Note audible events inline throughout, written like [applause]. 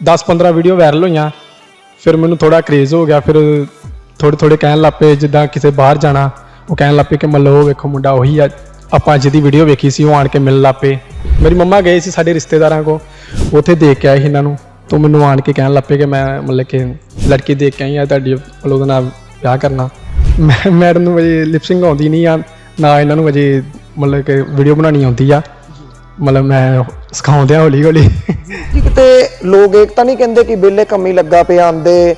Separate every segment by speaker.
Speaker 1: 10-15 video viral ਹੋਈਆਂ, ਫਿਰ ਮੈਨੂੰ ਥੋੜਾ ਕਰੇਜ਼ ਹੋ ਗਿਆ, ਫਿਰ ਥੋੜੇ ਥੋੜੇ ਕਹਿਣ ਲੱਪੇ ਜਿੱਦਾਂ ਕਿਸੇ ਬਾਹਰ ਜਾਣਾ, ਉਹ ਕਹਿਣ ਲੱਪੇ ਕਿ ਮੱਲੋ ਉਹ ਵੇਖੋ ਮੁੰਡਾ ਉਹੀ ਆ, ਆਪਾਂ ਜਿਹਦੀ ਵੀਡੀਓ ਵੇਖੀ ਸੀ, ਉਹ ਆਣ ਕੇ ਮਿਲਣ ਲੱਪੇ ਮੇਰੀ ਮੰਮਾ ਗਏ ਸੀ ਸਾਡੇ ਰਿਸ਼ਤੇਦਾਰਾਂ ਕੋ ਉੱਥੇ ਦੇਖ ਕੇ ਆਏ ਸੀ ਇਹਨਾਂ ਨੂੰ, ਤੋਂ ਮੈਨੂੰ ਆਣ ਕੇ ਕਹਿਣ ਲੱਪੇ ਕਿ ਮੈਂ ਮਤਲਬ ਕਿ ਲੜਕੀ ਦੇਖ ਕੇ ਆਈ ਆ, ਤੁਹਾਡੀ ਮਤਲਬ ਉਹਦੇ ਨਾਲ ਵਿਆਹ ਕਰਨਾ। ਮੈਂ ਮੈਡਮ ਨੂੰ ਅਜੇ ਲਿਪਸਿੰਗ ਆਉਂਦੀ ਨਹੀਂ ਆ, ਨਾ ਇਹਨਾਂ ਨੂੰ ਅਜੇ ਮਤਲਬ ਕਿ ਵੀਡੀਓ ਬਣਾਉਣੀ ਆਉਂਦੀ ਆ। ਮਤਲਬ ਮੈਂ ਸਿਖਾਉਂਦੇ ਆ ਹੌਲੀ ਹੌਲੀ।
Speaker 2: ਜੀ ਕਿਤੇ ਲੋਕ ਇੱਕ ਤਾਂ ਨਹੀਂ ਕਹਿੰਦੇ ਕਿ ਬਿੱਲੇ ਕੰਮੀ ਲੱਗਾ ਪਿਆ ਆਂਦੇ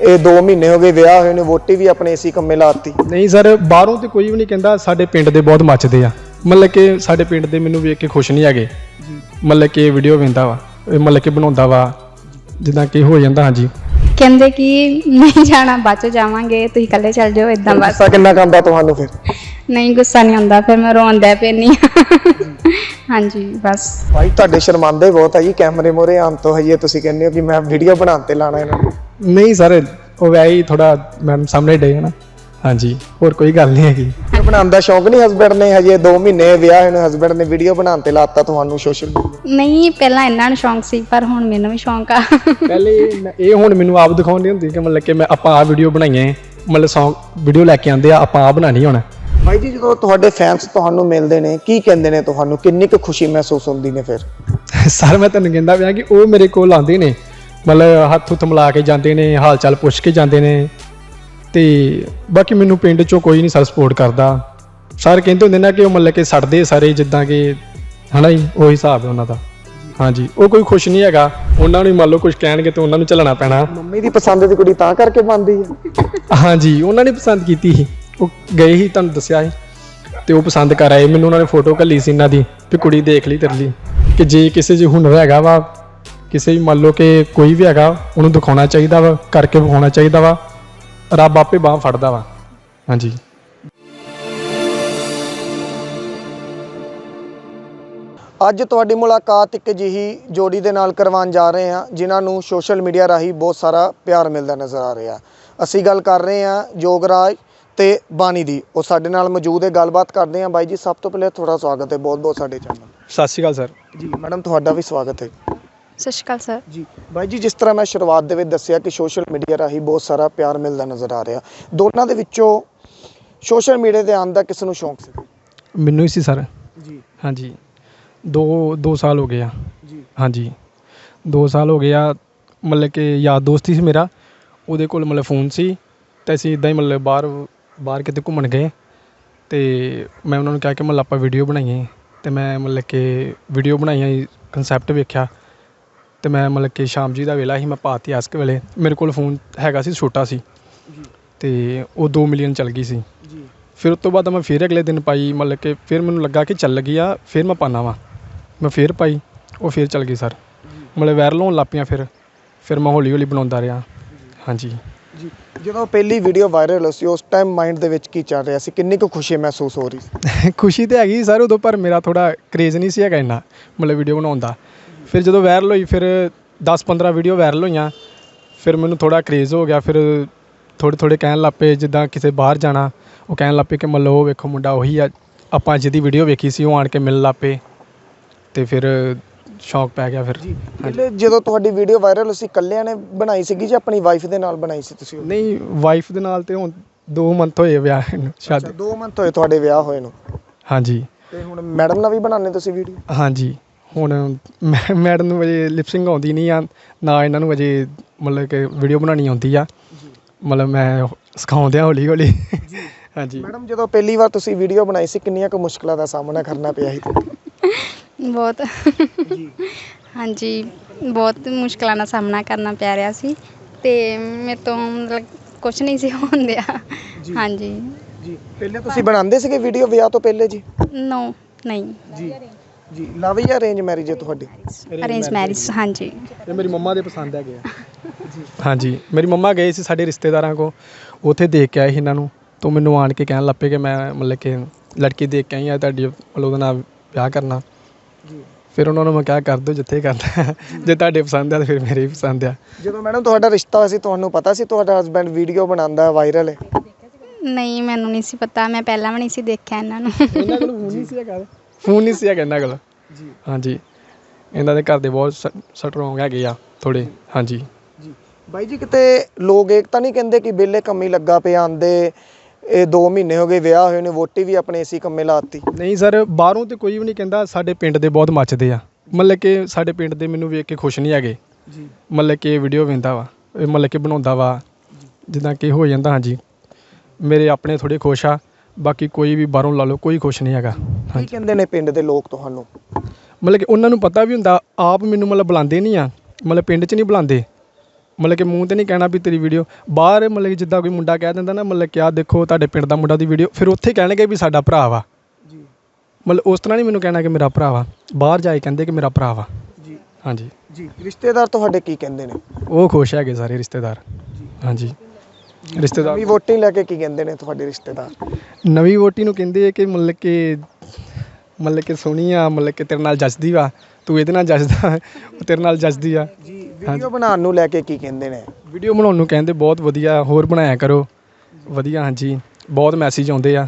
Speaker 2: ਇਹ 2 ਮਹੀਨੇ ਹੋ ਗਏ ਵਿਆਹ ਹੋਏ ਨੇ ਵੋਟੀ ਵੀ ਆਪਣੇ ਏਸੀ ਕੰਮੇ ਲਾਤੀ।
Speaker 1: ਨਹੀਂ ਸਰ ਬਾਹਰੋਂ ਤੇ ਕੋਈ ਵੀ ਨਹੀਂ ਕਹਿੰਦਾ ਸਾਡੇ ਪਿੰਡ ਦੇ ਬਹੁਤ ਮੱਚਦੇ ਆ। ਮਤਲਬ ਕਿ ਸਾਡੇ ਪਿੰਡ ਦੇ ਮੈਨੂੰ ਵੇਖ ਕੇ ਖੁਸ਼ ਨਹੀਂ ਹੈਗੇ। ਮਤਲਬ ਕਿ ਵੀਡੀਓ ਵੇਂਦਾ ਵਾ ਇਹ ਮਤਲਬ ਕਿ ਬਣਾਉਂਦਾ ਵਾ ਜਿੱਦਾਂ ਕਿ ਹੋ ਜਾਂਦਾ ਹਾਂਜੀ।
Speaker 3: ਕਹਿੰਦੇ ਕਿ ਨਹੀਂ ਜਾਣਾ ਬਾਅਦ ਚ ਜਾਵਾਂਗੇ ਤੁਸੀਂ ਇਕੱਲੇ ਚੱਲ ਜਾਓ ਇਦਾਂ ਬਸ।
Speaker 2: ਗੁੱਸਾ ਕਿੰਨਾ ਕੰਦਾ ਤੁਹਾਨੂੰ ਫਿਰ?
Speaker 3: ਨਹੀਂ ਗੁੱਸਾ ਨਹੀਂ ਆਉਂਦਾ ਫਿਰ ਮੈਂ ਰੋਂਦਾ ਪੈਣੀ ਹਾਂਜੀ ਬਸ।
Speaker 2: ਭਾਈ ਤੁਹਾਡੇ ਸ਼ਰਮਾਂਦੇ ਬਹੁਤ ਆ ਜੀ ਕੈਮਰੇ ਮੋਰੇ ਆਉਣ ਤੋਂ ਹਈਏ ਤੁਸੀਂ ਕਹਿੰਦੇ ਹੋ ਕਿ ਮੈਂ ਵੀਡੀਓ ਬਣਾਉਣ ਤੇ ਲਾਣਾ ਇਹਨਾਂ ਨੂੰ।
Speaker 1: ਨਹੀਂ ਸਰ ਉਹ ਵੈ ਹੀ ਥੋੜਾ ਮੈਡਮ ਸਾਹਮਣੇ ਡੇ ਨਾ ਹਾਂਜੀ ਹੋਰ ਕੋਈ ਗੱਲ ਨਹੀਂ ਹੈਗੀ।
Speaker 2: ਵੀਡੀਓ ਬਣਾਉਣ ਦਾ ਸ਼ੌਂਕ ਨਹੀਂ ਹਸਬੰਡ ਨੇ ਹਜੇ 2 ਮਹੀਨੇ ਵਿਆਹ ਨੇ ਹਸਬੰਡ ਨੇ ਵੀਡੀਓ ਬਣਾਉਣ ਤੇ ਲਾਤਾ ਤੁਹਾਨੂੰ ਸੋਸ਼ਲ ਮੀਡੀਆ
Speaker 3: ਨਹੀਂ ਪਹਿਲਾਂ ਇਹਨਾਂ ਨੂੰ ਸ਼ੌਂਕ ਸੀ ਪਰ ਹੁਣ ਮੈਨੂੰ ਵੀ ਸ਼ੌਂਕ ਆ।
Speaker 1: ਪਹਿਲੇ ਮੈਂ- ਇਹ ਹੁਣ ਮੈਨੂੰ ਆਪ ਦਿਖਾਉਂਦੀ ਹੁੰਦੀ ਕਿ ਮਤਲਬ ਕਿ ਮੈਂ ਆਪਾਂ ਆ ਵੀਡੀਓ ਬਣਾਈਏ ਮਤਲਬ ਸੌਂਗ ਵੀਡੀਓ ਲੈ ਕੇ ਆਂਦੇ ਆ ਆਪਾਂ ਆ ਬਣਾਣੀ ਹੁਣ।
Speaker 2: ਭਾਈ ਜੀ ਜਦੋਂ ਤੁਹਾਡੇ ਫੈਨਸ ਤੁਹਾਨੂੰ ਮਿਲਦੇ ਨੇ ਕੀ ਕਹਿੰਦੇ ਨੇ ਤੁਹਾਨੂੰ? ਕਿੰਨੀ ਕੁ ਖੁਸ਼ੀ ਮਹਿਸੂਸ ਹੁੰਦੀ ਨੇ ਫਿਰ? [laughs]
Speaker 1: ਸਰ ਮੈਂ ਤੁਹਾਨੂੰ ਕਹਿੰਦਾ ਪਿਆ ਕਿ ਉਹ ਮੇਰੇ ਕੋਲ ਆਉਂਦੇ ਨੇ। ਮਤਲਬ ਹੱਥ ਹੁੱਥ ਮਿਲਾ ਕੇ ਜਾਂਦੇ ਨੇ ਹਾਲ ਚਾਲ ਪੁੱਛ ਕੇ ਜਾਂਦੇ ਨੇ। ਤੇ ਬਾਕੀ ਮੈਨੂੰ ਪਿੰਡ ਚੋਂ ਕੋਈ ਨਹੀਂ ਸਰ ਸਪੋਰਟ ਕਰਦਾ। ਸਰ ਕਹਿੰਦੇ ਹੁੰਦੇ ਨੇ ਕਿ ਉਹ ਮਤਲਬ ਕਿ ਸੜਦੇ ਸਾਰੇ ਜਿੱਦਾਂ ਕਿ ਹਨਾ ਜੀ? ਉਹੀ ਹਿਸਾਬ ਹੈ ਉਹਨਾਂ ਦਾ। ਹਾਂਜੀ ਉਹ ਕੋਈ ਖੁਸ਼ ਨਹੀਂ ਹੈਗਾ। ਉਹਨਾਂ ਨੂੰ ਹੀ ਮੰਨ ਲਓ ਕੁਝ ਕਹਿਣਗੇ ਤੇ ਉਹਨਾਂ ਨੂੰ ਚੱਲਣਾ ਪੈਣਾ।
Speaker 2: ਮੰਮੀ ਦੀ ਪਸੰਦ ਦੀ ਕੁੜੀ ਤਾਂ ਕਰਕੇ ਬਣਦੀ ਹੈ।
Speaker 1: ਹਾਂਜੀ ਉਹਨਾਂ ਨੇ ਪਸੰਦ ਕੀਤੀ ਸੀ। ਉਹ ਗਏ ਸੀ, ਤੁਹਾਨੂੰ ਦੱਸਿਆ ਸੀ। ਤੇ ਉਹ ਪਸੰਦ ਕਰ ਆਏ। ਮੈਨੂੰ ਉਹਨਾਂ ਨੇ ਫੋਟੋ ਘੱਲੀ ਸੀ ਇਹਨਾਂ ਦੀ ਵੀ ਕੁੜੀ ਦੇਖ ਲਈ ਤੇਰੇ ਲਈ। ਕਿ ਜੇ ਕਿਸੇ ਜੀ ਹੁਨਰ ਹੈਗਾ ਵਾ, ਕਿਸੇ ਵੀ ਮੰਨ ਲਓ ਕਿ ਕੋਈ ਵੀ ਹੈਗਾ, ਉਹਨੂੰ ਦਿਖਾਉਣਾ ਚਾਹੀਦਾ ਵਾ, ਕਰਕੇ ਵਿਖਾਉਣਾ ਚਾਹੀਦਾ ਵਾ, ਰੱਬ ਆਪੇ ਬਾਹ ਫੜਦਾ ਵਾ। ਹਾਂਜੀ।
Speaker 2: ਅੱਜ ਤੁਹਾਡੀ ਮੁਲਾਕਾਤ ਇੱਕ ਅਜਿਹੀ ਜੋੜੀ ਦੇ ਨਾਲ ਕਰਵਾਉਣ ਜਾ ਰਹੇ ਹਾਂ, ਜਿਨ੍ਹਾਂ ਨੂੰ ਸੋਸ਼ਲ ਮੀਡੀਆ ਰਾਹੀਂ ਬਹੁਤ ਸਾਰਾ ਪਿਆਰ ਮਿਲਦਾ ਨਜ਼ਰ ਆ ਰਿਹਾ। ਅਸੀਂ ਗੱਲ ਕਰ ਰਹੇ ਹਾਂ ਯੋਗਰਾਜ ਤੇ ਬਾਣੀ ਦੀ। ਉਹ ਸਾਡੇ ਨਾਲ ਮੌਜੂਦ ਹੈ। ਗੱਲਬਾਤ ਕਰਦੇ ਹਾਂ। ਬਾਈ ਜੀ ਸਭ ਤੋਂ ਪਹਿਲੇ ਤੁਹਾਡਾ ਸਵਾਗਤ ਹੈ। ਬਹੁਤ ਬਹੁਤ ਸਾਡੇ ਚੈਨਲ
Speaker 1: ਸਤਿ ਸ਼੍ਰੀ ਅਕਾਲ ਸਰ।
Speaker 2: ਜੀ ਮੈਡਮ ਤੁਹਾਡਾ ਵੀ ਸਵਾਗਤ ਹੈ।
Speaker 3: ਸਤਿ ਸ਼੍ਰੀ ਅਕਾਲ ਸਰ।
Speaker 2: ਜੀ ਬਾਈ ਜੀ ਜਿਸ ਤਰ੍ਹਾਂ ਮੈਂ ਸ਼ੁਰੂਆਤ ਦੇ ਵਿੱਚ ਦੱਸਿਆ ਕਿ ਸੋਸ਼ਲ ਮੀਡੀਆ ਰਾਹੀਂ ਬਹੁਤ ਸਾਰਾ ਪਿਆਰ ਮਿਲਦਾ ਨਜ਼ਰ ਆ ਰਿਹਾ। ਦੋਨਾਂ ਦੇ ਵਿੱਚੋਂ ਸੋਸ਼ਲ ਮੀਡੀਆ ਤੇ ਆਉਣ ਦਾ ਕਿਸ ਨੂੰ ਸ਼ੌਂਕ ਸੀ?
Speaker 1: ਮੈਨੂੰ ਹੀ ਸੀ ਸਰ।
Speaker 2: ਜੀ।
Speaker 1: ਹਾਂਜੀ। 2 2 ਸਾਲ ਹੋ ਗਏ ਆ।
Speaker 2: ਜੀ।
Speaker 1: ਹਾਂਜੀ। 2 ਸਾਲ ਹੋ ਗਏ ਆ। ਮਤਲਬ ਕਿ ਯਾਰ ਦੋਸਤ ਹੀ ਸੀ ਮੇਰਾ। ਉਹਦੇ ਕੋਲ ਮਤਲਬ ਫੋਨ ਸੀ ਤੇ ਅਸੀਂ ਇਦਾਂ ਹੀ ਮਤਲਬ ਬਾਹਰ ਬਾਹਰ ਕਿਤੇ ਘੁੰਮਣ ਗਏ ਤੇ ਮੈਂ ਉਹਨਾਂ ਨੂੰ ਕਿਹਾ ਕਿ ਮਤਲਬ ਆਪਾਂ ਵੀਡੀਓ ਬਣਾਈਏ। ਤੇ ਮੈਂ ਮਤਲਬ ਕਿ ਵੀਡੀਓ ਬਣਾਈਆਂ ਕਨਸੈਪਟ ਵੇਖਿਆ। ਤੇ ਮੈਂ ਮਤਲਬ ਕਿ ਸ਼ਾਮ ਜੀ ਦਾ ਵੇਲਾ ਸੀ ਮੈਂ ਪਾਤੀ ਆਸਕ ਵੇਲੇ। ਮੇਰੇ ਕੋਲ ਫੋਨ ਹੈਗਾ ਸੀ ਛੋਟਾ ਸੀ। ਤੇ ਉਹ 2 ਮਿਲੀਅਨ ਚੱਲ ਗਈ ਸੀ।
Speaker 2: ਜੀ।
Speaker 1: ਫਿਰ ਉਸ ਤੋਂ ਬਾਅਦ ਮੈਂ ਫਿਰ ਅਗਲੇ ਦਿਨ ਪਾਈ ਮਤਲਬ ਕਿ ਫਿਰ ਮੈਨੂੰ ਲੱਗਾ ਕਿ ਚੱਲ ਗਈ ਆ ਫਿਰ ਮੈਂ ਪਾਣਾ ਵਾ। ਮੈਂ ਫਿਰ ਪਾਈ ਉਹ ਫਿਰ ਚੱਲ ਗਈ ਸਰ। ਮਤਲਬ ਵਾਇਰਲ ਹੋਣ ਲੱਗ ਪਈਆਂ ਫਿਰ। ਫਿਰ ਮੈਂ ਹੌਲੀ ਹੌਲੀ ਬਣਾਉਂਦਾ ਰਿਹਾ। ਹਾਂਜੀ।
Speaker 2: ਜੀ, ਜਦੋਂ ਪਹਿਲੀ ਵੀਡੀਓ ਵਾਇਰਲ ਹੋਈ ਸੀ, ਉਸ ਟਾਈਮ ਮਾਈਂਡ ਦੇ ਵਿੱਚ ਕੀ ਚੱਲ ਰਿਹਾ ਸੀ? ਕਿੰਨੀ ਕੁ ਖੁਸ਼ੀ ਮਹਿਸੂਸ ਹੋ ਰਹੀ ਸੀ?
Speaker 1: ਖੁਸ਼ੀ ਤੇ ਹੈਗੀ ਸਰ, ਉਦੋਂ ਪਰ ਮੇਰਾ ਥੋੜਾ ਕਰੇਜ਼ ਨਹੀਂ ਸੀ ਹੈਗਾ ਇੰਨਾ, ਮਤਲਬ ਵੀਡੀਓ ਬਣਾਉਣ ਦਾ। ਫਿਰ ਜਦੋਂ ਵਾਇਰਲ ਹੋਈ, ਫਿਰ 10-15 ਵੀਡੀਓ ਵਾਇਰਲ ਹੋਈਆਂ, ਫਿਰ ਮੈਨੂੰ ਥੋੜਾ ਕਰੇਜ਼ ਹੋ ਗਿਆ, ਫਿਰ ਥੋੜੇ ਥੋੜੇ ਕਹਿਣ ਲੱਗ ਪਏ, ਜਿੱਦਾਂ ਕਿਸੇ ਬਾਹਰ ਜਾਣਾ, ਉਹ ਕਹਿਣ ਲੱਗ ਪਏ ਕਿ ਮਤਲਬ ਉਹ ਵੇਖੋ ਮੁੰਡਾ ਉਹੀ ਆ, ਆਪਾਂ ਜਿਹਦੀ ਵੀਡੀਓ ਵੇਖੀ ਸੀ, ਉਹ ਆਣ ਕੇ ਮਿਲਣ ਲੱਗ ਪਏ। ਤੇ ਫਿਰ ਸ਼ੌਕ ਪੈ ਗਿਆ ਫਿਰ।
Speaker 2: ਪਹਿਲੇ ਜਦੋਂ ਤੁਹਾਡੀ ਵੀਡੀਓ ਵਾਇਰਲ ਸੀ ਇਕੱਲਿਆਂ ਨੇ ਬਣਾਈ ਸੀਗੀ ਜਾਂ ਆਪਣੀ ਵਾਈਫ ਦੇ ਨਾਲ ਬਣਾਈ ਸੀ ਤੁਸੀਂ?
Speaker 1: ਨਹੀਂ ਵਾਈਫ ਦੇ ਨਾਲ ਤੇ ਹੁਣ 2 ਮੰਥ ਹੋਏ ਵਿਆਹ ਨੂੰ ਸ਼ਾਦੀ।
Speaker 2: ਦੋ ਮੰਥ ਹੋਏ ਤੁਹਾਡੇ ਵਿਆਹ ਹੋਏ ਨੂੰ।
Speaker 1: ਹਾਂਜੀ।
Speaker 2: ਤੇ ਹੁਣ ਮੈਡਮ ਨਾਲ ਵੀ ਬਣਾਉਂਦੇ ਤੁਸੀਂ ਵੀਡੀਓ
Speaker 1: ਹਾਂਜੀ। ਹੁਣ ਮੈਂ ਮੈਡਮ ਨੂੰ ਅਜੇ ਲਿਪਸਿੰਗ ਆਉਂਦੀ ਨਹੀਂ ਆ ਨਾ ਇਹਨਾਂ ਨੂੰ ਅਜੇ ਮਤਲਬ ਕਿ ਵੀਡੀਓ ਬਣਾਉਣੀ ਆਉਂਦੀ ਆ। ਮਤਲਬ ਮੈਂ ਸਿਖਾਉਂਦੇ ਆ ਹੌਲੀ ਹੌਲੀ ਹਾਂਜੀ।
Speaker 2: ਮੈਡਮ ਜਦੋਂ ਪਹਿਲੀ ਵਾਰ ਤੁਸੀਂ ਵੀਡੀਓ ਬਣਾਈ ਸੀ ਕਿੰਨੀਆਂ ਕੁ ਮੁਸ਼ਕਲਾਂ ਦਾ ਸਾਹਮਣਾ ਕਰਨਾ ਪਿਆ ਸੀ? [laughs]
Speaker 3: ਬਹੁਤ। ਹਾਂਜੀ ਬਹੁਤ ਮੁਸ਼ਕਲਾਂ ਦਾ ਸਾਹਮਣਾ ਕਰਨਾ ਪੈ ਰਿਹਾ ਸੀ ਤੇ ਮੇਰੇ ਤੋਂ ਮਤਲਬ ਕੁਝ ਨਹੀਂ ਸੀ ਹੁੰਦਿਆ ਹਾਂਜੀ।
Speaker 2: ਜੀ ਪਹਿਲੇ ਤੁਸੀਂ ਬਣਾਉਂਦੇ ਸੀਗੇ ਵੀਡੀਓ ਵਿਆਹ ਤੋਂ ਪਹਿਲੇ ਜੀ?
Speaker 3: ਨੋ ਨਹੀਂ।
Speaker 2: ਜੀ ਜੀ ਲਵ ਜਾਂ ਅਰੇਂਜ ਮੈਰਿਜ ਹੈ ਤੁਹਾਡੀ?
Speaker 3: ਅਰੇਂਜ ਮੈਰਿਜ ਹਾਂਜੀ।
Speaker 1: ਇਹ ਮੇਰੀ ਮੰਮਾ ਦੇ ਪਸੰਦ ਹੈਗੇ ਆ। ਹਾਂਜੀ ਮੇਰੀ ਮੰਮਾ ਗਏ ਸੀ ਸਾਡੇ ਰਿਸ਼ਤੇਦਾਰਾਂ ਕੋ ਉੱਥੇ ਦੇਖ ਕੇ ਆਏ ਸੀ ਇਹਨਾਂ ਨੂੰ ਤੋਂ ਮੈਨੂੰ ਆਣ ਕੇ ਕਹਿਣ ਲੱਪੇ ਕਿ ਮੈਂ ਮਤਲਬ ਕਿ ਲੜਕੀ ਦੇਖ ਕੇ ਆਈ ਆ ਤੁਹਾਡੀ ਮਤਲਬ ਉਹਦੇ ਨਾਲ ਵਿਆਹ ਕਰਨਾ।
Speaker 2: ਜੀ।
Speaker 1: ਫਿਰ ਉਹਨਾਂ ਨੂੰ ਮੈਂ ਕਿਹਾ ਕਰ ਦਿਓ ਜਿੱਥੇ ਕਰਨਾ ਜੇ ਤੁਹਾਡੇ ਪਸੰਦ ਆ ਤਾਂ ਫਿਰ ਮੇਰੇ ਵੀ ਪਸੰਦ ਆ।
Speaker 2: ਜਦੋਂ ਮੈਡਮ ਤੁਹਾਡਾ ਰਿਸ਼ਤਾ ਹੋਇਆ ਸੀ ਤੁਹਾਨੂੰ ਪਤਾ ਸੀ ਤੁਹਾਡਾ ਹਸਬੰਡ ਵੀਡੀਓ ਬਣਾਉਂਦਾ ਵਾਇਰਲ ਹੈ?
Speaker 3: ਨਹੀਂ ਮੈਨੂੰ ਨਹੀਂ ਸੀ ਪਤਾ। ਮੈਂ ਪਹਿਲਾਂ ਵੀ ਨਹੀਂ ਸੀ ਦੇਖਿਆ ਇਹਨਾਂ ਨੂੰ।
Speaker 1: ਇਹਨਾਂ ਕੋਲ ਫੋਨ ਨਹੀਂ ਸੀ ਹੈਗਾ ਫੋਨ ਨਹੀਂ ਸੀ ਹੈਗਾ ਇਹਨਾਂ ਕੋਲ।
Speaker 2: ਜੀ।
Speaker 1: ਹਾਂਜੀ। ਇਹਨਾਂ ਦੇ ਘਰ ਦੇ ਬਹੁਤ ਸਟਰੋਂਗ ਹੈਗੇ ਆ ਥੋੜੇ ਹਾਂਜੀ।
Speaker 2: ਜੀ। ਬਾਈ ਜੀ ਕਿਤੇ ਲੋਕ ਏਕਤਾ ਨਹੀਂ ਕਹਿੰਦੇ ਕਿ ਬੇਲੇ ਕੰਮੀ ਲੱਗਾ ਪਿਆ ਆਂਦੇ ਇਹ 2 ਮਹੀਨੇ ਹੋ ਗਏ ਵਿਆਹ ਹੋਏ ਨੇ ਵੋਟੀ ਵੀ ਆਪਣੇ ਏਸੀ ਕੰਮੇ ਲਾਤੀ।
Speaker 1: ਨਹੀਂ ਸਰ ਬਾਹਰੋਂ ਤੇ ਕੋਈ ਵੀ ਨਹੀਂ ਕਹਿੰਦਾ ਸਾਡੇ ਪਿੰਡ ਦੇ ਬਹੁਤ ਮੱਚਦੇ ਆ। ਮਤਲਬ ਕਿ ਸਾਡੇ ਪਿੰਡ ਦੇ ਮੈਨੂੰ ਵੇਖ ਕੇ ਖੁਸ਼ ਨਹੀਂ ਹੈਗੇ।
Speaker 2: ਜੀ।
Speaker 1: ਮਤਲਬ ਕਿ ਵੀਡੀਓ ਵੇਂਦਾ ਵਾ ਇਹ ਮਤਲਬ ਕਿ ਬਣਾਉਂਦਾ ਵਾ। ਜਿੱਦਾਂ ਕਿ ਹੋ ਜਾਂਦਾ ਹਾਂਜੀ। ਮੇਰੇ ਆਪਣੇ ਥੋੜੇ ਖੁਸ਼ ਆ ਬਾਕੀ ਕੋਈ ਵੀ ਬਾਹਰੋਂ ਲਾ ਲਓ ਕੋਈ ਖੁਸ਼ ਨਹੀਂ ਹੈਗਾ।
Speaker 2: ਕੀ
Speaker 1: ਹਾਂਜੀ।
Speaker 2: ਕਹਿੰਦੇ ਨੇ ਪਿੰਡ ਦੇ ਲੋਕ ਤੁਹਾਨੂੰ?
Speaker 1: ਮਤਲਬ ਕਿ ਉਹਨਾਂ ਨੂੰ ਪਤਾ ਵੀ ਹੁੰਦਾ ਆਪ ਮੈਨੂੰ ਮਤਲਬ ਬੁਲਾਉਂਦੇ ਨਹੀਂ ਆ। ਮਤਲਬ ਪਿੰਡ 'ਚ ਨਹੀਂ ਬੁਲਾਉਂਦੇ। ਮਤਲਬ ਕਿ ਮੂੰਹ ਤੇ ਨਹੀਂ ਕਹਿਣਾ ਵੀ ਤੇਰੀ ਵੀਡੀਓ। ਬਾਹਰ ਮਤਲਬ ਕਿ ਜਿੱਦਾਂ ਕੋਈ ਮੁੰਡਾ ਕਹਿ ਦਿੰਦਾ ਨਾ ਮਤਲਬ ਕਿ ਆ ਦੇਖੋ ਤੁਹਾਡੇ ਪਿੰਡ ਦਾ ਮੁੰਡਾ ਦੀ ਵੀਡੀਓ ਫਿਰ ਉੱਥੇ ਕਹਿਣਗੇ ਵੀ ਸਾਡਾ ਭਰਾ ਵਾ।
Speaker 2: ਜੀ।
Speaker 1: ਮਤਲਬ ਉਸ ਤਰ੍ਹਾਂ ਨਹੀਂ ਮੈਨੂੰ ਕਹਿਣਾ ਕਿ ਮੇਰਾ ਭਰਾ ਵਾ। ਬਾਹਰ ਜਾ ਕੇ ਕਹਿੰਦੇ ਕਿ ਮੇਰਾ ਭਰਾ ਵਾ।
Speaker 2: ਜੀ।
Speaker 1: ਹਾਂਜੀ।
Speaker 2: ਜੀ। ਰਿਸ਼ਤੇਦਾਰ ਤੁਹਾਡੇ ਕੀ ਕਹਿੰਦੇ ਨੇ?
Speaker 1: ਉਹ ਖੁਸ਼ ਹੈਗੇ ਸਾਰੇ ਰਿਸ਼ਤੇਦਾਰ। ਹਾਂਜੀ। ਰਿਸ਼ਤੇਦਾਰ
Speaker 2: ਨਵੀਂ ਵੋਟੀ ਲੈ ਕੇ ਕੀ ਕਹਿੰਦੇ ਨੇ ਤੁਹਾਡੇ ਰਿਸ਼ਤੇਦਾਰ?
Speaker 1: ਨਵੀਂ ਵੋਟੀ ਨੂੰ ਕਹਿੰਦੇ ਕਿ ਮਤਲਬ ਕਿ ਮਤਲਬ ਕਿ ਸੋਹਣੀ ਆ ਮਤਲਬ ਕਿ ਤੇਰੇ ਨਾਲ ਜੱਜਦੀ ਵਾ। ਤੂੰ ਇਹਦੇ ਨਾਲ ਜੱਜਦਾ ਉਹ ਤੇਰੇ ਨਾਲ ਜੱਜਦੀ ਆ।
Speaker 2: ਜੀ ਵੀਡੀਓ ਬਣਾਉਣ ਨੂੰ ਲੈ ਕੇ ਕੀ ਕਹਿੰਦੇ ਨੇ?
Speaker 1: ਵੀਡੀਓ ਬਣਾਉਣ ਨੂੰ ਕਹਿੰਦੇ ਬਹੁਤ ਵਧੀਆ ਹੋਰ ਬਣਾਇਆ ਕਰੋ। ਵਧੀਆ ਹਾਂਜੀ। ਬਹੁਤ ਮੈਸੇਜ ਆਉਂਦੇ ਆ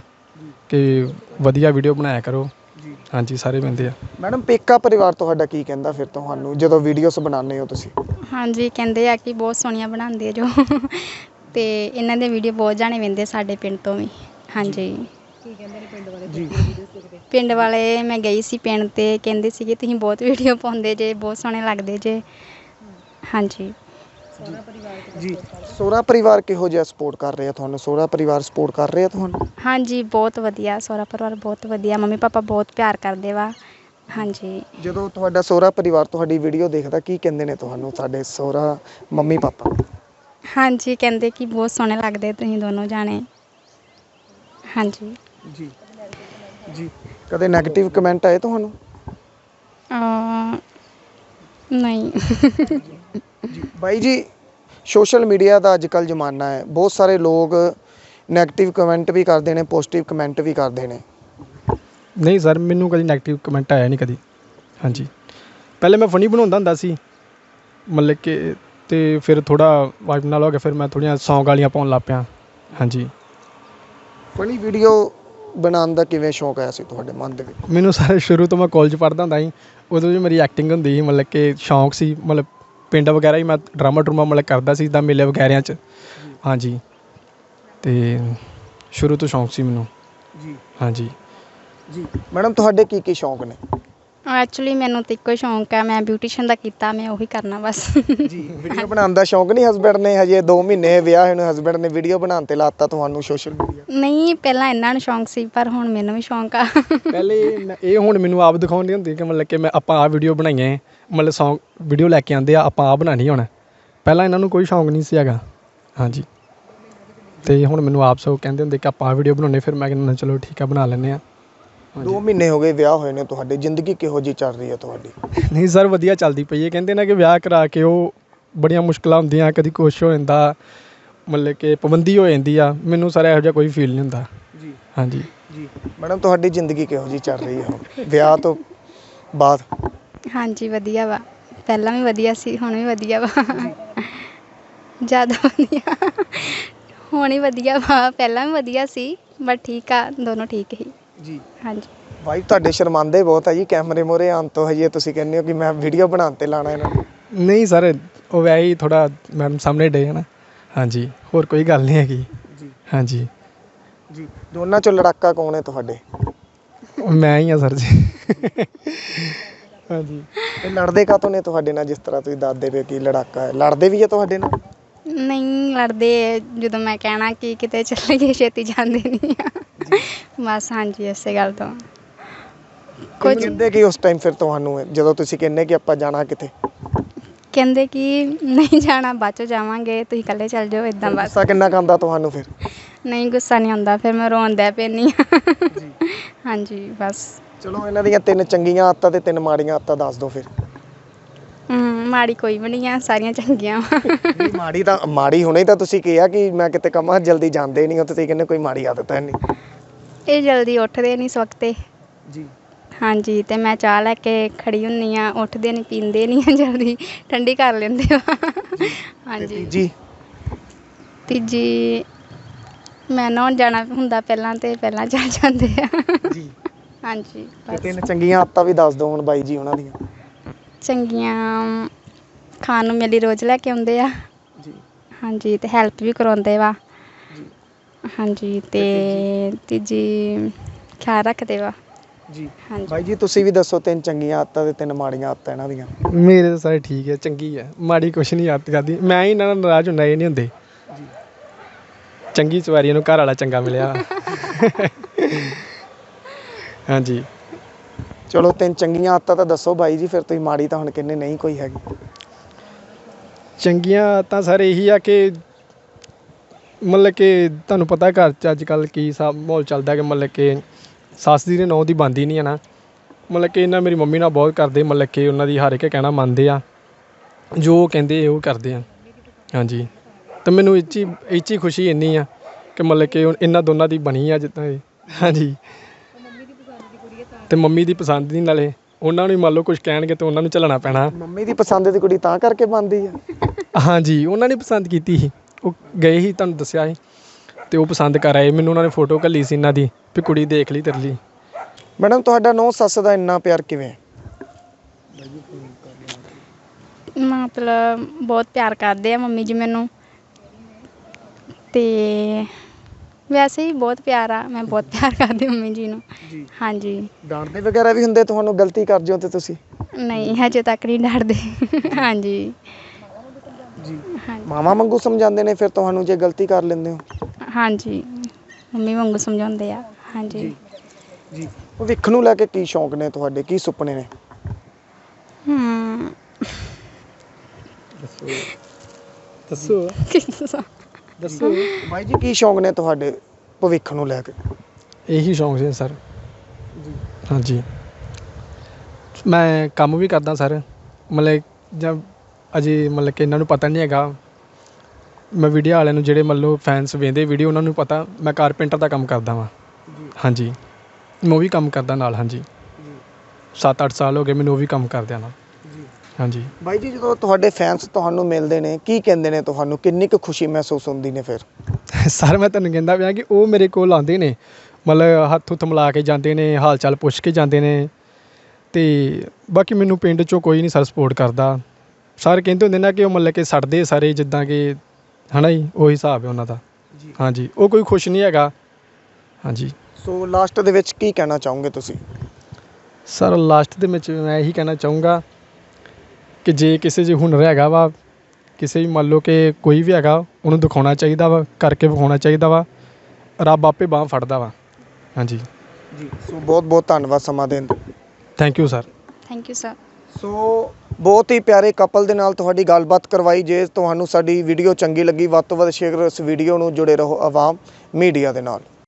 Speaker 1: ਕਿ ਵਧੀਆ ਵੀਡੀਓ ਬਣਾਇਆ ਕਰੋ।
Speaker 2: ਜੀ।
Speaker 1: ਹਾਂਜੀ ਸਾਰੇ ਬੰਦੇ ਆ।
Speaker 2: ਮੈਡਮ ਪੇਕਾ ਪਰਿਵਾਰ ਤੁਹਾਡਾ ਕੀ ਕਹਿੰਦਾ ਫਿਰ ਤੁਹਾਨੂੰ ਜਦੋਂ ਵੀਡੀਓਸ ਬਣਾਉਂਦੇ ਹੋ ਤੁਸੀਂ?
Speaker 3: ਹਾਂਜੀ ਕਹਿੰਦੇ ਆ ਕਿ ਬਹੁਤ ਸੋਹਣੀਆਂ ਬਣਾਉਂਦੇ ਜੋ। ਤੇ ਇਹਨਾਂ ਦੇ ਵੀਡੀਓ ਬਹੁਤ ਜਾਣੇ ਵੇਂਦੇ ਸਾਡੇ ਪਿੰਡ ਤੋਂ ਵੀ। ਹਾਂਜੀ।
Speaker 2: ਜੀ।
Speaker 3: ਪਿੰਡ ਵਾਲੇ ਮੈਂ ਗਈ ਸੀ ਪਿੰਡ ਤੇ ਕਹਿੰਦੇ ਸੀਗੇ ਤੁਸੀਂ ਬਹੁਤ ਵੀਡੀਓ ਪਾਉਂਦੇ ਜੇ ਬਹੁਤ ਸੋਹਣੇ ਲੱਗਦੇ ਜੇ। ਹਾਂਜੀ।
Speaker 2: ਜੀ ਸੋਹਰਾ ਪਰਿਵਾਰ ਕਿਹੋ ਜਿਹਾ ਸਪੋਰਟ ਕਰ ਰਿਹਾ ਤੁਹਾਨੂੰ? ਸੋਹਰਾ ਪਰਿਵਾਰ ਸਪੋਰਟ ਕਰ ਰਿਹਾ ਤੁਹਾਨੂੰ?
Speaker 3: ਹਾਂਜੀ ਬਹੁਤ ਵਧੀਆ। ਸਹੁਰਾ ਪਰਿਵਾਰ ਬਹੁਤ ਵਧੀਆ। ਮੰਮੀ ਪਾਪਾ ਬਹੁਤ ਪਿਆਰ ਕਰਦੇ ਵਾ। ਹਾਂਜੀ।
Speaker 2: ਜਦੋਂ ਤੁਹਾਡਾ ਸੋਹਰਾ ਪਰਿਵਾਰ ਤੁਹਾਡੀ ਵੀਡੀਓ ਦੇਖਦਾ ਕੀ ਕਹਿੰਦੇ ਨੇ ਤੁਹਾਨੂੰ ਸਾਡੇ ਸੋਹਰਾ ਮੰਮੀ ਪਾਪਾ?
Speaker 3: ਹਾਂਜੀ ਕਹਿੰਦੇ ਕਿ ਬਹੁਤ ਸੋਹਣੇ ਲੱਗਦੇ ਤੁਸੀਂ ਦੋਨੋਂ ਜਾਣੇ। ਹਾਂਜੀ।
Speaker 2: ਜੀ। ਜੀ। ਕਦੇ ਨੈਗੇਟਿਵ ਕਮੈਂਟ ਆਏ ਤੁਹਾਨੂੰ?
Speaker 3: ਅਮ, ਨਹੀਂ।
Speaker 2: ਬਾਈ ਜੀ ਸੋਸ਼ਲ ਮੀਡੀਆ ਦਾ ਅੱਜਕੱਲ ਜ਼ਮਾਨਾ ਹੈ। ਬਹੁਤ ਸਾਰੇ ਲੋਕ ਨੈਗੇਟਿਵ ਕਮੈਂਟ ਵੀ ਕਰਦੇ ਨੇ ਪੋਜ਼ਿਟਿਵ ਕਮੈਂਟ ਵੀ ਕਰਦੇ ਨੇ।
Speaker 1: ਨਹੀਂ ਸਰ ਮੈਨੂੰ ਕਦੇ ਨੈਗੇਟਿਵ ਕਮੈਂਟ ਆਇਆ ਨਹੀਂ ਕਦੀ। ਹਾਂਜੀ। ਪਹਿਲੇ ਮੈਂ ਫਨੀ ਬਣਾਉਂਦਾ ਹੁੰਦਾ ਸੀ। ਮਤਲਬ ਕਿ ਤੇ ਫਿਰ ਥੋੜਾ ਵਾਈਬ ਨਾਲ ਹੋ ਗਿਆ ਫਿਰ ਮੈਂ ਥੋੜੀਆਂ ਸੌਂਗ ਵਾਲੀਆਂ ਪਾਉਣ ਲੱਗ ਪਿਆ। ਹਾਂਜੀ।
Speaker 2: ਫਨੀ ਵੀਡੀਓ ਬਣਾਉਣ ਦਾ ਕਿਵੇਂ ਸ਼ੌਂਕ ਆਇਆ ਸੀ ਤੁਹਾਡੇ ਮਨ ਦੇ ਵਿੱਚ?
Speaker 1: ਮੈਨੂੰ ਸਾਰੇ ਸ਼ੁਰੂ ਤੋਂ ਮੈਂ ਕਾਲਜ ਪੜ੍ਹਦਾ ਹੁੰਦਾ ਸੀ ਉਦੋਂ ਵੀ ਮੇਰੀ ਐਕਟਿੰਗ ਹੁੰਦੀ ਸੀ ਮਤਲਬ ਕਿ ਸ਼ੌਂਕ ਸੀ ਮਤਲਬ ਪਿੰਡ ਵਗੈਰਾ ਹੀ ਮੈਂ ਡਰਾਮਾ ਡਰੂਮਾ ਮਤਲਬ ਕਰਦਾ ਸੀ ਜਿੱਦਾਂ ਮੇਲੇ ਵਗੈਰਿਆਂ 'ਚ। ਹਾਂਜੀ। ਤੇ ਸ਼ੁਰੂ ਤੋਂ ਸ਼ੌਂਕ ਸੀ ਮੈਨੂੰ।
Speaker 2: ਜੀ।
Speaker 1: ਹਾਂਜੀ।
Speaker 2: ਜੀ। ਮੈਡਮ ਤੁਹਾਡੇ ਕੀ ਕੀ ਸ਼ੌਂਕ ਨੇ?
Speaker 3: ਐਕਚੁਅਲੀ ਮੈਨੂੰ ਤਾਂ ਇੱਕੋ ਹੀ ਸ਼ੌਂਕ ਹੈ ਮੈਂ ਬਿਊਟੀਸ਼ੀਅਨ ਦਾ ਕੀਤਾ ਮੈਂ ਉਹੀ ਕਰਨਾ ਬਸ।
Speaker 2: ਜੀ ਵੀਡੀਓ ਬਣਾਉਣ ਦਾ ਸ਼ੌਂਕ ਨਹੀਂ ਹਸਬੰਡ ਨੇ ਹਜੇ 2 ਮਹੀਨੇ ਵਿਆਹ ਹੋਏ ਨੂੰ ਹਸਬੰਡ ਨੇ ਵੀਡੀਓ ਬਣਾਉਣ ਤੇ ਲਾਤਾ ਤੁਹਾਨੂੰ ਸੋਸ਼ਲ ਮੀਡੀਆ
Speaker 3: ਨਹੀਂ ਪਹਿਲਾਂ ਇਹਨਾਂ ਨੂੰ ਸ਼ੌਂਕ ਸੀ ਪਰ ਹੁਣ ਮੈਨੂੰ ਵੀ ਸ਼ੌਂਕ ਆ।
Speaker 1: ਪਹਿਲੇ ਇਹ ਹੁਣ ਮੈਨੂੰ ਆਪ ਦਿਖਾਉਣ ਦੀ ਹੁੰਦੀ ਕਿ ਮਤਲਬ ਕਿ ਮੈਂ ਆਪਾਂ ਆ ਵੀਡੀਓ ਬਣਾਈਏ ਮਤਲਬ ਸੌਂਗ ਵੀਡੀਓ ਲੈ ਕੇ ਆਂਦੇ ਆ ਆਪਾਂ ਆ ਬਣਾਣੀ ਹੁਣ। ਪਹਿਲਾਂ ਇਹਨਾਂ ਨੂੰ ਕੋਈ ਸ਼ੌਂਕ ਨਹੀਂ ਸੀ ਹੈਗਾ। ਹਾਂਜੀ। ਤੇ ਹੁਣ ਮੈਨੂੰ ਆਪ ਸੋ ਕਹਿੰਦੇ ਹੁੰਦੇ ਕਿ ਆਪਾਂ ਆ ਵੀਡੀਓ ਬਣਾਉਣੇ ਫਿਰ ਮੈਂ ਕਹਿੰਦਾ ਚਲੋ ਠੀਕ ਆ ਬਣਾ ਲੈਂਦੇ ਆ।
Speaker 2: 2 ਮਹੀਨੇ ਹੋ ਗਏ ਵਿਆਹ ਹੋਏ ਨੇ ਤੁਹਾਡੇ ਜ਼ਿੰਦਗੀ ਕਿਹੋ ਜੀ ਚੱਲ ਰਹੀ ਹੈ ਤੁਹਾਡੀ?
Speaker 1: ਨਹੀਂ ਸਰ ਵਧੀਆ ਚੱਲਦੀ ਪਈ ਹੈ। ਕਹਿੰਦੇ ਨੇ ਕਿ ਵਿਆਹ ਕਰਾ ਕੇ ਉਹ ਬੜੀਆਂ ਮੁਸ਼ਕਲਾਂ ਹੁੰਦੀਆਂ ਕਦੀ ਕੁਛ ਹੋ ਜਾਂਦਾ ਮਤਲਬ ਕਿ ਪਾਬੰਦੀ ਹੋ ਜਾਂਦੀ ਆ। ਮੈਨੂੰ ਸਰ ਇਹੋ ਜਿਹਾ ਕੋਈ ਫੀਲ ਨਹੀਂ ਹੁੰਦਾ।
Speaker 2: ਜੀ।
Speaker 1: ਹਾਂਜੀ।
Speaker 2: ਜੀ। ਮੈਡਮ ਤੁਹਾਡੀ ਜ਼ਿੰਦਗੀ ਕਿਹੋ ਜੀ ਚੱਲ ਰਹੀ ਹੈ ਹੁਣ? ਵਿਆਹ ਤੋਂ ਬਾਅਦ?
Speaker 3: ਹਾਂਜੀ ਵਧੀਆ ਵਾ। ਪਹਿਲਾਂ ਵੀ ਵਧੀਆ ਸੀ ਹੁਣ ਵੀ ਵਧੀਆ ਵਾ। ਜ਼ਿਆਦਾ ਵਧੀਆ। ਹੁਣ ਹੀ ਵਧੀਆ ਵਾ। ਪਹਿਲਾਂ ਵੀ ਵਧੀਆ ਸੀ ਬਟ ਠੀਕ ਆ ਦੋਨੋਂ ਠੀਕ ਹੀ।
Speaker 2: ਜੀ।
Speaker 3: ਹਾਂਜੀ।
Speaker 2: ਭਾਈ ਤੁਹਾਡੇ ਸ਼ਰਮਾਂਦੇ ਬਹੁਤ ਹੈ ਜੀ ਕੈਮਰੇ ਮੋਰੇ ਆਉਣ ਤੋਂ ਹਜੇ ਤੁਸੀਂ ਕਹਿੰਦੇ ਹੋ ਕਿ ਮੈਂ ਵੀਡੀਓ ਬਣਾਉਣ ਤੇ ਲਾਣਾ ਇਹਨਾਂ ਨੂੰ।
Speaker 1: ਨਹੀਂ ਸਰ ਉਹ ਵੈਸੇ ਹੀ ਥੋੜਾ ਮੈਡਮ ਸਾਹਮਣੇ ਡੇ ਹੈ ਨਾ ਹਾਂਜੀ ਹੋਰ ਕੋਈ ਗੱਲ ਨਹੀਂ ਹੈਗੀ।
Speaker 2: ਜੀ।
Speaker 1: ਹਾਂਜੀ।
Speaker 2: ਜੀ ਦੋਨਾਂ ਚੋਂ ਲੜਾਕਾ ਕੌਣ ਹੈ ਤੁਹਾਡੇ?
Speaker 1: ਉਹ ਮੈਂ ਹੀ ਆ ਸਰ ਜੀ। ਹਾਂਜੀ।
Speaker 2: ਇਹ ਲੜਦੇ ਕਾਤੋਂ ਨੇ ਤੁਹਾਡੇ ਨਾਲ ਜਿਸ ਤਰ੍ਹਾਂ ਤੁਸੀਂ ਦੱਸਦੇ ਪਏ ਕਿ ਲੜਾਕਾ ਹੈ? ਲੜਦੇ ਵੀ ਹੈ ਤੁਹਾਡੇ ਨਾਲ?
Speaker 3: ਨਹੀਂ ਲੜਦੇ ਜਦੋਂ ਮੈਂ ਕਹਿਣਾ ਕਿ ਕਿਤੇ ਚੱਲੇ ਗਏ ਛੇਤੀ ਜਾਂਦੇ ਨਹੀਂ ਆ। ਬਸ ਹਾਂਜੀ ਇਸੇ ਗੱਲ ਤੋਂ।
Speaker 2: ਕੁਝ ਕਹਿੰਦੇ ਕਿ ਉਸ ਟਾਈਮ ਫਿਰ ਤੁਹਾਨੂੰ ਜਦੋਂ ਤੁਸੀਂ ਕਹਿੰਦੇ ਕਿ ਆਪਾਂ ਜਾਣਾ ਕਿਤੇ?
Speaker 3: ਕਹਿੰਦੇ ਕਿ ਨਹੀਂ ਜਾਣਾ ਬਾਅਦ ਚੋਂ ਜਾਵਾਂਗੇ ਤੁਸੀਂ ਇਕੱਲੇ ਚੱਲ ਜਾਓ ਇਦਾਂ ਬਸ।
Speaker 2: ਗੁੱਸਾ ਕਿੰਨਾ ਖਾਂਦਾ ਤੁਹਾਨੂੰ ਫਿਰ?
Speaker 3: ਨਹੀਂ ਗੁੱਸਾ ਨਹੀਂ ਆਉਂਦਾ ਫਿਰ ਮੈਂ ਰੋਂਦਾ
Speaker 2: ਜੀ।
Speaker 3: ਹਾਂਜੀ ਬਸ।
Speaker 2: ਚਲੋ ਇਹਨਾਂ ਦੀਆਂ ਤਿੰਨ ਚੰਗੀਆਂ ਆਦਤਾਂ ਤੇ ਤਿੰਨ ਮਾੜੀਆਂ ਆਦਤਾਂ ਦੱਸ ਦਿਓ ਫਿਰ।
Speaker 3: ਹਮ, ਮਾੜੀ ਕੋਈ ਵੀ ਨਹੀਂ ਆ ਸਾਰੀਆਂ ਚੰਗੀਆਂ ਵਾਂ।
Speaker 2: ਨਹੀਂ ਮਾੜੀ ਤਾਂ ਮਾੜੀ ਹੁਣੇ ਤਾਂ ਤੁਸੀਂ ਕਿਹਾ ਕਿ ਮੈਂ ਕਿਤੇ ਕਮਾਂ ਜਲਦੀ ਜਾਂਦੇ ਨਹੀਂ ਹੋ ਤੇ ਤੁਸੀਂ ਕਹਿੰਦੇ ਕੋਈ ਮਾੜੀ ਆਦਤ ਹੈ ਨਹੀਂ।
Speaker 3: ਇਹ ਜਲਦੀ ਉੱਠਦੇ ਨਹੀਂ ਸਵਖਤੇ।
Speaker 2: ਜੀ।
Speaker 3: ਹਾਂਜੀ ਤੇ ਮੈਂ ਚਾਹ ਲੈ ਕੇ ਖੜੀ ਹੁੰਨੀ ਆ ਉੱਠਦੇ ਨਹੀਂ ਪੀਂਦੇ ਨਹੀਂ ਜਲਦੀ ਠੰਡੀ ਕਰ ਲੈਂਦੇ ਵਾ ਹਾਂਜੀ।
Speaker 2: ਜੀ।
Speaker 3: ਤੀਜੀ ਮੈਂ ਨਹਾਉਣ ਜਾਣਾ ਹੁੰਦਾ ਪਹਿਲਾਂ ਤੇ ਪਹਿਲਾਂ ਚੱਲ ਜਾਂਦੇ ਆ।
Speaker 2: ਜੀ।
Speaker 3: ਹਾਂਜੀ
Speaker 2: ਤੇ ਤਿੰਨ ਚੰਗੀਆਂ ਆਦਤਾਂ ਵੀ ਦੱਸ ਦਿਓ ਹੁਣ ਬਾਈ ਜੀ ਉਹਨਾਂ ਦੀਆਂ।
Speaker 3: ਚੰਗੀਆਂ ਖਾਣ ਨੂੰ ਮੇਰੀ ਰੋਜ਼ ਲੈ ਕੇ ਆਉਂਦੇ ਆ।
Speaker 2: ਜੀ।
Speaker 3: ਹਾਂਜੀ ਤੇ ਹੈਲਪ ਵੀ ਕਰਾਉਂਦੇ ਵਾ। ਹਾਂਜੀ ਤੇ ਤੀਜੀ ਖਿਆਲ ਰੱਖਦੇ ਵਾ।
Speaker 2: ਜੀ।
Speaker 3: ਹਾਂਜੀ।
Speaker 2: ਬਾਈ ਜੀ ਤੁਸੀਂ ਵੀ ਦੱਸੋ ਤਿੰਨ ਚੰਗੀਆਂ ਆਦਤਾਂ ਤੇ ਤਿੰਨ ਮਾੜੀਆਂ ਆਦਤਾਂ ਇਹਨਾਂ ਦੀਆਂ।
Speaker 1: ਮੇਰੇ ਤਾਂ ਸਾਰੇ ਠੀਕ ਹੈ ਚੰਗੀ ਹੈ। ਮਾੜੀ ਕੁਛ ਨਹੀਂ ਆਦਤ ਕਰਦੀ। ਮੈਂ ਹੀ ਇਹਨਾਂ ਨਾਲ ਨਾਰਾਜ਼ ਹੁੰਦਾ ਇਹ ਨਹੀਂ ਹੁੰਦੇ। ਚੰਗੀ ਸਵਾਰੀ ਨੂੰ ਘਰ ਵਾਲਾ ਚੰਗਾ ਮਿਲਿਆ। ਹਾਂਜੀ।
Speaker 2: ਚਲੋ ਤਿੰਨ ਚੰਗੀਆਂ ਆਦਤਾਂ ਤਾਂ ਦੱਸੋ ਬਾਈ ਜੀ ਫਿਰ ਤੁਸੀਂ ਮਾੜੀ ਤਾਂ ਹੁਣ ਕਿੰਨੇ ਨਹੀਂ ਕੋਈ ਹੈਗੀ।
Speaker 1: ਚੰਗੀਆਂ ਤਾਂ ਸਰ ਇਹੀ ਆ ਕਿ ਮਤਲਬ ਕਿ ਤੁਹਾਨੂੰ ਪਤਾ ਘਰ 'ਚ ਅੱਜ ਕੱਲ ਕੀ ਸਾ ਮਾਹੌਲ ਚੱਲਦਾ ਕਿ ਮਤਲਬ ਕਿ ਸੱਸ ਦੀ ਨੌਂ ਦੀ ਬੰਦੀ ਨਹੀਂ ਆ ਨਾ। ਮਤਲਬ ਕਿ ਇਹਨਾਂ ਮੇਰੀ ਮੰਮੀ ਨਾਲ ਬਹੁਤ ਕਰਦੇ ਮਤਲਬ ਕਿ ਉਹਨਾਂ ਦੀ ਹਰ ਇੱਕ ਕਹਿਣਾ ਮੰਨਦੇ ਆ। ਜੋ ਉਹ ਕਹਿੰਦੇ ਉਹ ਕਰਦੇ ਆ। ਹਾਂਜੀ। ਤੇ ਮੈਨੂੰ ਇਹ 'ਚ ਹੀ ਇਹ 'ਚ ਹੀ ਖੁਸ਼ੀ ਇੰਨੀ ਆ ਕਿ ਮਤਲਬ ਕਿ ਇਹਨਾਂ ਦੋਨਾਂ ਦੀ ਬਣੀ ਆ ਜਿੱਦਾਂ ਇਹ। ਹਾਂਜੀ। ਤੇ ਮੰਮੀ ਦੀ ਪਸੰਦ ਦੀ ਨਾਲੇ ਉਹਨਾਂ ਨੂੰ ਹੀ ਮੰਨ ਲਓ ਕੁਝ ਕਹਿਣਗੇ ਤੇ ਉਹਨਾਂ ਨੂੰ ਝੱਲਣਾ ਪੈਣਾ।
Speaker 2: ਮੰਮੀ ਦੀ ਪਸੰਦ ਦੀ ਕੁੜੀ ਤਾਂ ਕਰਕੇ ਬਣਦੀ ਆ।
Speaker 1: ਹਾਂਜੀ ਉਹਨਾਂ ਨੇ ਪਸੰਦ ਕੀਤੀ ਸੀ। ਉਹ ਗਏ ਸੀ ਤੁਹਾਨੂੰ ਦੱਸਿਆ ਸੀ। ਤੇ ਉਹ ਪਸੰਦ ਕਰ ਆਏ। ਮੈਨੂੰ ਉਹਨਾਂ ਨੇ ਫੋਟੋ ਘੱਲੀ ਸੀ ਇਹਨਾਂ ਦੀ ਵੀ ਕੁੜੀ ਦੇਖ ਲਈ ਤੇਰੇ ਲਈ।
Speaker 2: ਮੈਡਮ ਤੁਹਾਡਾ ਨੌ ਸੱਸ ਦਾ ਇੰਨਾ ਪਿਆਰ ਕਿਵੇਂ? ਹੈ?
Speaker 3: ਮਤਲਬ ਬਹੁਤ ਪਿਆਰ ਕਰਦੇ ਆ ਮੰਮੀ ਜੀ ਮੈਨੂੰ। ਤੇ ਵੈਸੇ ਹੀ ਬਹੁਤ ਪਿਆਰ ਆ। ਮੈਂ ਬਹੁਤ ਪਿਆਰ ਕਰਦੀ ਮੰਮੀ ਜੀ ਨੂੰ।
Speaker 2: ਜੀ।
Speaker 3: ਹਾਂਜੀ।
Speaker 2: ਡਾਂਟਦੇ ਵਗੈਰਾ ਵੀ ਹੁੰਦੇ ਤੁਹਾਨੂੰ ਗਲਤੀ ਕਰ ਜਿਓ ਤੇ ਤੁਸੀਂ?
Speaker 3: ਨਹੀਂ ਹਜੇ ਤੱਕ ਨਹੀਂ ਡਰਦੇ। ਹਾਂਜੀ।
Speaker 2: ਜੀ।
Speaker 3: ਹਾਂਜੀ।
Speaker 2: ਮਾਮਾ ਵਾਂਗੂ ਸਮਝਾਉਂਦੇ ਨੇ ਫਿਰ ਤੁਹਾਨੂੰ ਜੇ ਗਲਤੀ ਕਰ ਲੈਂਦੇ ਹੋ?
Speaker 3: ਹਾਂਜੀ। ਮੰਮੀ ਵਾਂਗੂ ਸਮਝਾਉਂਦੇ ਆ। ਹਾਂਜੀ।
Speaker 2: ਜੀ। ਭਵਿੱਖ ਨੂੰ ਲੈ ਕੇ ਕੀ ਸ਼ੌਂਕ ਨੇ ਤੁਹਾਡੇ? ਕੀ ਸੁਪਨੇ ਨੇ?
Speaker 3: ਹਮ
Speaker 1: ਦੱਸੋ? ਦੱਸੋ।
Speaker 2: ਬਾਈ ਜੀ ਕੀ ਸ਼ੌਂਕ ਨੇ ਤੁਹਾਡੇ ਭਵਿੱਖ ਨੂੰ ਲੈ ਕੇ?
Speaker 1: ਇਹੀ ਸ਼ੌਂਕ ਸੀ ਸਰ। ਹਾਂਜੀ। ਮੈਂ ਕੰਮ ਵੀ ਕਰਦਾ ਸਰ। ਮਤਲਬ ਜਦ ਅਜੇ ਮਤਲਬ ਕਿ ਇਹਨਾਂ ਨੂੰ ਪਤਾ ਨਹੀਂ ਹੈਗਾ। ਮੈਂ ਵੀਡੀਓ ਵਾਲਿਆਂ ਨੂੰ ਜਿਹੜੇ ਮਤਲਬ ਫੈਨਸ ਵੇਖਦੇ ਵੀਡੀਓ ਉਹਨਾਂ ਨੂੰ ਪਤਾ ਮੈਂ ਕਾਰਪੈਂਟਰ ਦਾ ਕੰਮ ਕਰਦਾ ਵਾਂ। ਹਾਂਜੀ। ਮੈਂ ਉਹ ਵੀ ਕੰਮ ਕਰਦਾ ਨਾਲ ਹਾਂਜੀ। 7-8 ਸਾਲ ਹੋ ਗਏ ਮੈਨੂੰ ਉਹ ਵੀ ਕੰਮ ਕਰਦਿਆਂ ਨਾਲ। ਹਾਂਜੀ।
Speaker 2: ਬਾਈ ਜੀ ਜਦੋਂ ਤੁਹਾਡੇ ਫੈਨਸ ਤੁਹਾਨੂੰ ਮਿਲਦੇ ਨੇ ਕੀ ਕਹਿੰਦੇ ਨੇ ਤੁਹਾਨੂੰ? ਕਿੰਨੀ ਕੁ ਖੁਸ਼ੀ ਮਹਿਸੂਸ ਹੁੰਦੀ ਨੇ ਫਿਰ? [laughs]
Speaker 1: ਸਰ ਮੈਂ ਤੁਹਾਨੂੰ ਕਹਿੰਦਾ ਪਿਆ ਕਿ ਉਹ ਮੇਰੇ ਕੋਲ ਆਉਂਦੇ ਨੇ। ਮਤਲਬ ਹੱਥ ਹੁੱਥ ਮਿਲਾ ਕੇ ਜਾਂਦੇ ਨੇ ਹਾਲ ਚਾਲ ਪੁੱਛ ਕੇ ਜਾਂਦੇ ਨੇ। ਤੇ ਬਾਕੀ ਮੈਨੂੰ ਪਿੰਡ 'ਚੋਂ ਕੋਈ ਨਹੀਂ ਸਰ ਸਪੋਰਟ ਕਰਦਾ। ਸਰ ਕਹਿੰਦੇ ਹੁੰਦੇ ਨਾ ਕਿ ਉਹ ਮਤਲਬ ਕਿ ਸੜਦੇ ਸਾਰੇ ਜਿੱਦਾਂ ਕਿ ਹਨਾ ਜੀ ਉਹੀ ਹਿਸਾਬ ਹੈ ਉਹਨਾਂ ਦਾ।
Speaker 2: ਜੀ।
Speaker 1: ਹਾਂਜੀ ਉਹ ਕੋਈ ਖੁਸ਼ ਨਹੀਂ ਹੈਗਾ। ਹਾਂਜੀ।
Speaker 2: ਸੋ ਲਾਸਟ ਦੇ ਵਿੱਚ ਕੀ ਕਹਿਣਾ ਚਾਹੋਗੇ ਤੁਸੀਂ?
Speaker 1: ਸਰ ਲਾਸਟ ਦੇ ਵਿੱਚ ਮੈਂ ਇਹੀ ਕਹਿਣਾ ਚਾਹੂੰਗਾ ਕਿ ਜੇ ਕਿਸੇ 'ਚ ਹੁਨਰ ਹੈਗਾ ਵਾ ਕਿਸੇ ਵੀ ਮੰਨ ਲਓ ਕਿ ਕੋਈ ਵੀ ਹੈਗਾ ਉਹਨੂੰ ਦਿਖਾਉਣਾ ਚਾਹੀਦਾ ਵਾ ਕਰਕੇ ਵਿਖਾਉਣਾ ਚਾਹੀਦਾ ਵਾ ਰੱਬ ਆਪੇ ਬਾਹ ਫੜਦਾ ਵਾ। ਹਾਂਜੀ।
Speaker 2: ਜੀ ਸੋ ਬਹੁਤ ਬਹੁਤ ਧੰਨਵਾਦ ਸਮਾਂ ਦੇਣ ਲਈ
Speaker 1: thank you sir
Speaker 3: thank you sir
Speaker 2: ਸੋ ਬਹੁਤ ਹੀ ਪਿਆਰੇ ਕਪਲ ਦੇ ਨਾਲ ਤੁਹਾਡੀ ਗੱਲਬਾਤ ਕਰਵਾਈ ਜੇ ਤੁਹਾਨੂੰ ਸਾਡੀ ਵੀਡੀਓ ਚੰਗੀ ਲੱਗੀ, ਵੱਧ ਤੋਂ ਵੱਧ ਸ਼ੇਅਰ ਇਸ ਵੀਡੀਓ ਨੂੰ, ਜੁੜੇ ਰਹੋ ਆਵਾਮ ਮੀਡੀਆ ਦੇ ਨਾਲ।